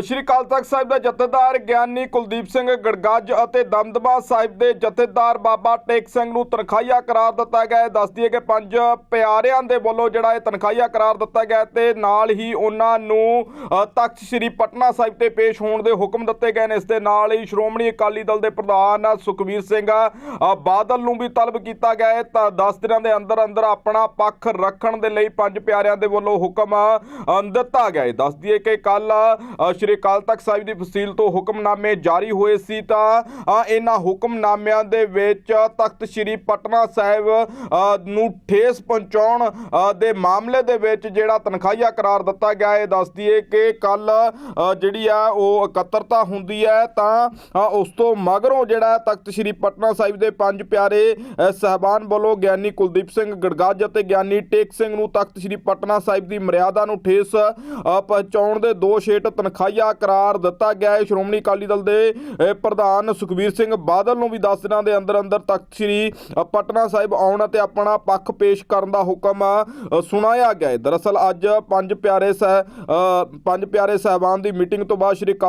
ਸ਼੍ਰੀ ਅਕਾਲ ਤਖਤ ਸਾਹਿਬ ਦਾ ਜਥੇਦਾਰ ਗਿਆਨੀ ਕੁਲਦੀਪ ਸਿੰਘ ਗੜਗੱਜ ਅਤੇ ਦਮਦਮਾ ਸਾਹਿਬ ਦੇ ਜਥੇਦਾਰ ਬਾਬਾ ਟੇਕ ਸਿੰਘ ਨੂੰ ਤਨਖਾਹੀਆ ਕਰਾਰ ਦਿੱਤਾ ਗਿਆ ਹੈ। ਦੱਸ ਦਈਏ ਕਿ ਪੰਜ ਪਿਆਰਿਆਂ ਦੇ ਵੱਲੋਂ ਜਿਹੜਾ ਇਹ ਤਨਖਾਹੀਆ ਕਰਾਰ ਦਿੱਤਾ ਗਿਆ ਹੈ ਤੇ ਨਾਲ ਹੀ ਉਹਨਾਂ ਨੂੰ ਤਖਤ ਸ੍ਰੀ ਪਟਨਾ ਸਾਹਿਬ ਤੇ ਪੇਸ਼ ਹੋਣ ਦੇ ਹੁਕਮ ਦਿੱਤੇ ਗਏ ਨੇ। ਇਸ ਦੇ ਨਾਲ ਹੀ ਸ਼੍ਰੋਮਣੀ ਅਕਾਲੀ ਦਲ ਦੇ ਪ੍ਰਧਾਨ ਸੁਖਵੀਰ ਸਿੰਘ ਬਾਦਲ ਨੂੰ ਵੀ ਤਲਬ ਕੀਤਾ ਗਿਆ ਹੈ। ਤਾਂ 10 ਦਿਨਾਂ ਦੇ ਅੰਦਰ ਅੰਦਰ ਆਪਣਾ ਪੱਖ ਰੱਖਣ ਦੇ ਲਈ ਪੰਜ ਪਿਆਰਿਆਂ ਦੇ ਵੱਲੋਂ ਹੁਕਮ ਦਿੱਤਾ ਗਿਆ ਹੈ। ਦੱਸ ਦਈਏ ਕਿ ਕੱਲ ਸ਼੍ਰੀ ਅਕਾਲ ਤਖਤ ਸਾਹਿਬ ਦੀ ਫਸੀਲ ਤੋਂ ਹੁਕਮਨਾਮੇ ਜਾਰੀ ਹੋਏ ਸੀ ਤਾਂ ਇਹਨਾਂ ਹੁਕਮਨਾਮਿਆਂ ਦੇ ਵਿੱਚ ਤਖਤ ਸ੍ਰੀ ਪਟਨਾ ਸਾਹਿਬ ਨੂੰ ਠੇਸ ਪਹੁੰਚਾਉਣ ਦੇ ਮਾਮਲੇ ਦੇ ਵਿੱਚ ਜਿਹੜਾ ਤਨਖਾਹੀਆ ਕਰਾਰ ਦਿੱਤਾ ਗਿਆ ਹੈ ਦੱਸ ਦਈਏ ਕਿ ਕੱਲ ਜਿਹੜੀ ਆ ਉਹ ਇਕੱਤਰਤਾ ਹੁੰਦੀ ਹੈ ਤਾਂ ਉਸ ਤੋਂ ਮਗਰੋਂ ਜਿਹੜਾ ਤਖਤ ਸ੍ਰੀ ਪਟਨਾ ਸਾਹਿਬ ਦੇ ਪੰਜ ਪਿਆਰੇ ਅ, ਸਾਹਿਬਾਨ ਵੱਲੋਂ ਗਿਆਨੀ ਕੁਲਦੀਪ ਸਿੰਘ ਗੜਗਾਜ ਅਤੇ ਗਿਆਨੀ ਟੇਕ ਸਿੰਘ ਨੂੰ ਤਖਤ ਸ੍ਰੀ ਪਟਨਾ ਸਾਹਿਬ ਦੀ ਮਰਿਆਦਾ ਨੂੰ ਠੇਸ ਪਹੁੰਚਾਉਣ ਦੇ ਦੋਸ਼ ਹੇਠ ਤਨਖਾਹੀਆ ਕਰਾਰ ਦਿੱਤਾ ਗਿਆ ਹੈ। ਸ਼੍ਰੋਮਣੀ ਅਕਾਲੀ ਦਲ ਦੇ ਪ੍ਰਧਾਨ ਸੁਖਬੀਰ ਸਿੰਘ ਬਾਦਲ ਨੂੰ ਵੀ 10 ਦਿਨਾਂ ਦੇ ਅੰਦਰ ਅੰਦਰ ਤਖਤ ਸ੍ਰੀ ਪਟਨਾ ਸਾਹਿਬ ਆਉਣ ਅਤੇ ਆਪਣਾ ਪੱਖ ਪੇਸ਼ ਕਰਨ ਦਾ ਹੁਕਮ ਸੁਣਾਇਆ ਗਿਆ ਹੈ। ਦਰਅਸਲ ਅੱਜ ਪੰਜ ਪਿਆਰੇ ਸਹਿ ਅ, ਪੰਜ ਪਿਆਰੇ ਸਾਹਿਬਾਨ ਦੀ ਮੀਟਿੰਗ ਤੋਂ ਬਾਅਦ ਸ਼੍ਰੀ